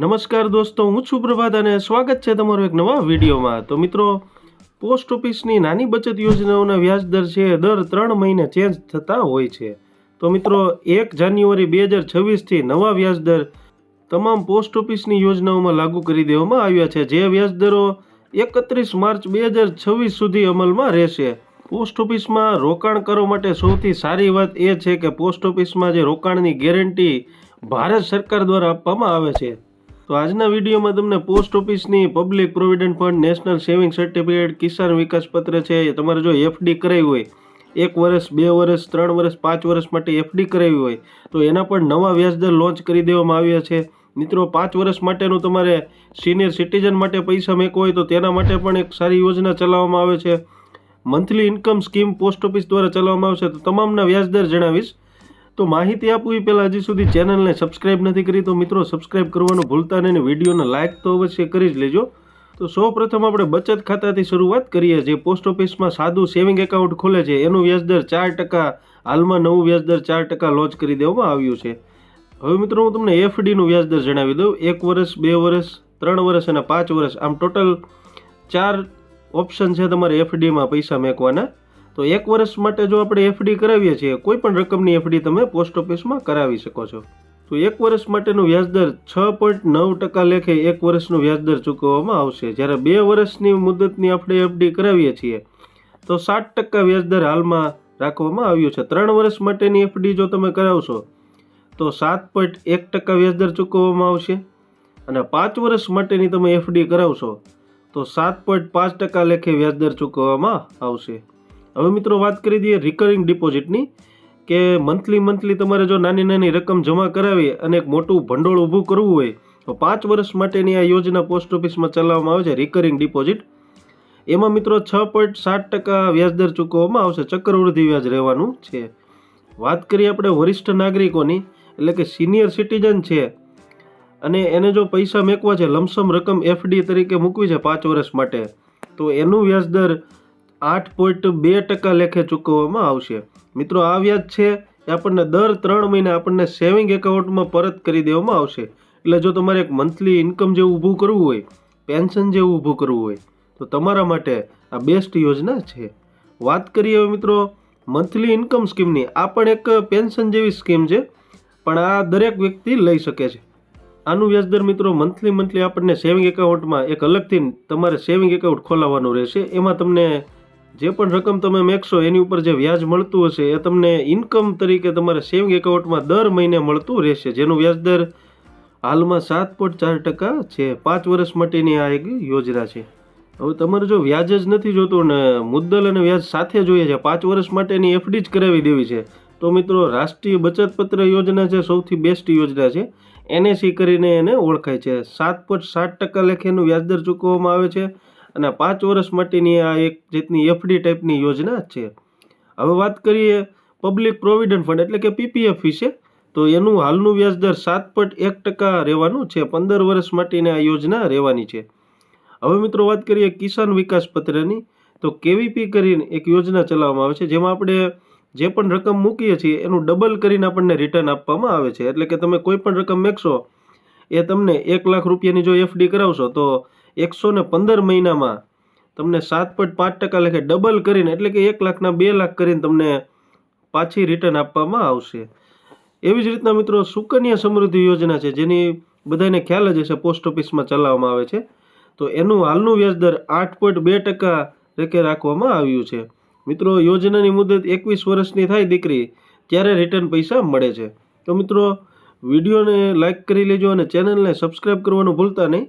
નમસ્કાર દોસ્તો, હું છું પ્રભાત અને સ્વાગત છે તમારું એક નવા વિડીયોમાં. તો મિત્રો, પોસ્ટ ઓફિસની નાની બચત યોજનાઓના વ્યાજદર છે, દર ત્રણ મહિને ચેન્જ થતા હોય છે. તો મિત્રો, એક જાન્યુઆરી બે હજાર છવ્વીસથી નવા વ્યાજદર તમામ પોસ્ટ ઓફિસની યોજનાઓમાં લાગુ કરી દેવામાં આવ્યા છે. જે વ્યાજદરો એકત્રીસ માર્ચ બે હજાર છવ્વીસ સુધી અમલમાં રહેશે. પોસ્ટ ઓફિસમાં રોકાણ કરવા માટે સૌથી સારી વાત એ છે કે પોસ્ટ ઓફિસમાં જે રોકાણની ગેરંટી ભારત સરકાર દ્વારા આપવામાં આવે છે. તો આજના વિડીયોમાં તમને પોસ્ટ ઓફિસની public provident fund national saving certificate Kisan Vikas Patra છે તમારે જો એફડી કરાવી હોય, એક વર્ષ, બે વર્ષ, ત્રણ વર્ષ, પાંચ વર્ષ માટે એફડી કરાવી હોય, તો એના પણ નવા વ્યાજદર લોન્ચ કરી દેવામાં આવ્યા છે. મિત્રો, પાંચ વર્ષ માટેનું તમારે સિનિયર સિટીઝન માટે પૈસા મેકવો હોય તો તેના માટે પણ એક સારી યોજના ચલાવવામાં આવે છે. Monthly income scheme post office દ્વારા ચલાવવામાં આવશે. તો તમામના વ્યાજદર જણાવીશ. તો માહિતી આપું એ પહેલાં હજી સુધી ચેનલને સબસ્ક્રાઇબ નથી કરી તો મિત્રો સબસ્ક્રાઇબ કરવાનું ભૂલતા નહીં વિડીયોને લાઇક તો અવશ્ય કરી જ લેજો. તો સૌ પ્રથમ આપણે બચત ખાતાથી શરૂઆત કરીએ જે પોસ્ટ ઓફિસમાં સાદું સેવિંગ એકાઉન્ટ ખોલે છે. એનું વ્યાજદર ચાર ટકા, હાલમાં નવું વ્યાજદર ચાર ટકા લોન્ચ કરી દેવામાં આવ્યું છે. હવે મિત્રો હું તમને એફડીનું વ્યાજદર જણાવી દઉં. એક વર્ષ, બે વર્ષ, ત્રણ વર્ષ અને પાંચ વર્ષ. આમ ટોટલ ચાર ઓપ્શન છે તમારે એફડીમાં પૈસા મેકવાના. તો એક વર્ષ માટે જો આપણે એફડી કરાવીએ છીએ, કોઈ પણ રકમની એફડી તમે પોસ્ટ ઓફિસમાં કરાવી શકો છો. તો એક વર્ષ માટેનું વ્યાજદર છ પોઈન્ટ નવ ટકા લેખે એક વર્ષનું વ્યાજદર ચૂકવવામાં આવશે. જ્યારે બે વર્ષની મુદતની આપણે એફડી કરાવીએ છીએ, તો સાત ટકા વ્યાજદર હાલમાં રાખવામાં આવ્યું છે. ત્રણ વર્ષ માટેની એફડી જો તમે કરાવશો, તો સાત પોઈન્ટ એક ટકા વ્યાજદર ચૂકવવામાં આવશે. અને પાંચ વર્ષ માટેની તમે એફડી કરાવશો, તો સાત પોઈન્ટ પાંચ ટકા લેખે વ્યાજદર ચૂકવવામાં આવશે. હવે મિત્રો વાત કરી દઈએ રિકરિંગ ડિપોઝિટની કે મંથલી મંથલી તમારે જો નાની નાની રકમ જમા કરાવી અને એક મોટું ભંડોળ ઊભું કરવું હોય, તો પાંચ વર્ષ માટેની આ યોજના પોસ્ટ ઓફિસમાં ચલાવવામાં આવે છે રિકરિંગ ડિપોઝિટ એમાં મિત્રો છ પોઈન્ટ સાત ટકા વ્યાજદર ચૂકવવામાં આવશે, ચક્રવૃદ્ધિ વ્યાજ રહેવાનું છે. વાત કરીએ આપણે વરિષ્ઠ નાગરિકોની, એટલે કે સિનિયર સિટીઝન છે, અને એને જો પૈસા મેકવા છે, લમસમ રકમ એફડી તરીકે મૂકવી છે પાંચ વર્ષ માટે, તો એનું વ્યાજદર આઠ પોઈન્ટ બે ટકા લેખે ચૂકવવામાં આવશે. મિત્રો, આ વ્યાજ છે એ આપણને દર ત્રણ મહિને આપણને સેવિંગ એકાઉન્ટમાં પરત કરી દેવામાં આવશે. એટલે જો તમારે એક મંથલી ઇન્કમ જેવું ઊભું કરવું હોય પેન્શન જેવું ઊભું કરવું હોય, તો તમારા માટે આ બેસ્ટ યોજના છે. વાત કરીએ હવે મિત્રો મંથલી ઇન્કમ સ્કીમની આ પણ એક પેન્શન જેવી સ્કીમ છે, પણ આ દરેક વ્યક્તિ લઈ શકે છે. આનું વ્યાજદર મિત્રો મંથલી મંથલી આપણને સેવિંગ એકાઉન્ટમાં એક અલગથી તમારે સેવિંગ એકાઉન્ટ ખોલાવવાનું રહેશે. એમાં તમને જે પણ રકમ તમે મેકશો, એની ઉપર જે વ્યાજ મળતું હશે, એ તમને ઇન્કમ તરીકે તમારે સેવિંગ એકાઉન્ટમાં દર મહિને મળતું રહેશે. જેનું વ્યાજદર હાલમાં સાત પોઈન્ટ ચાર ટકા છે. પાંચ વર્ષ માટેની આ એક યોજના છે. હવે તમારે જો વ્યાજ જ નથી જોતું ને મુદ્દલ અને વ્યાજ સાથે જોઈએ છે, પાંચ વર્ષ માટેની એફડી જ કરાવી દેવી છે. તો મિત્રો, રાષ્ટ્રીય બચત પત્ર યોજના છે સૌથી બેસ્ટ યોજના છે એનએસી કરીને એને ઓળખાય છે. સાત પોઈન્ટ સાત ટકા લેખેનું વ્યાજદર ચૂકવવામાં આવે છે. અને પાંચ વર્ષ માટેની આ એક જાતની એફડી ટાઈપની યોજના છે. હવે વાત કરીએ પબ્લિક પ્રોવિડન્ટ ફંડ એટલે કે પીપીએફ વિશે, તો એનું હાલનું વ્યાજદર સાત પોઈન્ટ એક ટકા રહેવાનું છે, પંદર વર્ષ માટેની આ યોજના રહેવાની છે. હવે મિત્રો વાત કરીએ કિસાન વિકાસ પત્રની, તો કેવીપી કરીને એક યોજના ચલાવવામાં આવે છે, જેમાં આપણે જે પણ રકમ મૂકીએ છીએ, એનું ડબલ કરીને આપણને રિટર્ન આપવામાં આવે છે. એટલે કે તમે કોઈ પણ રકમ મેકશો, એ તમને એક લાખ રૂપિયાની જો એફડી કરાવશો, તો એકસો ને પંદર મહિનામાં તમને સાત પોઈન્ટ પાંચ ટકા લેખે ડબલ કરીને, એટલે કે એક લાખના બે લાખ કરીને તમને પાછી રિટર્ન આપવામાં આવશે. એવી જ રીતના મિત્રો સુકન્યા સમૃદ્ધિ યોજના છે, જેની બધાને ખ્યાલ જ હશે, પોસ્ટ ઓફિસમાં ચલાવવામાં આવે છે. તો એનું હાલનું વ્યાજદર આઠ પોઈન્ટ બે ટકા રેકે રાખવામાં આવ્યું છે. મિત્રો, યોજનાની મુદત એકવીસ વર્ષની થાય દીકરી, ત્યારે રિટર્ન પૈસા મળે છે. તો મિત્રો, વિડીયોને લાઇક કરી લેજો અને ચેનલને સબસ્ક્રાઈબ કરવાનું ભૂલતા નહીં.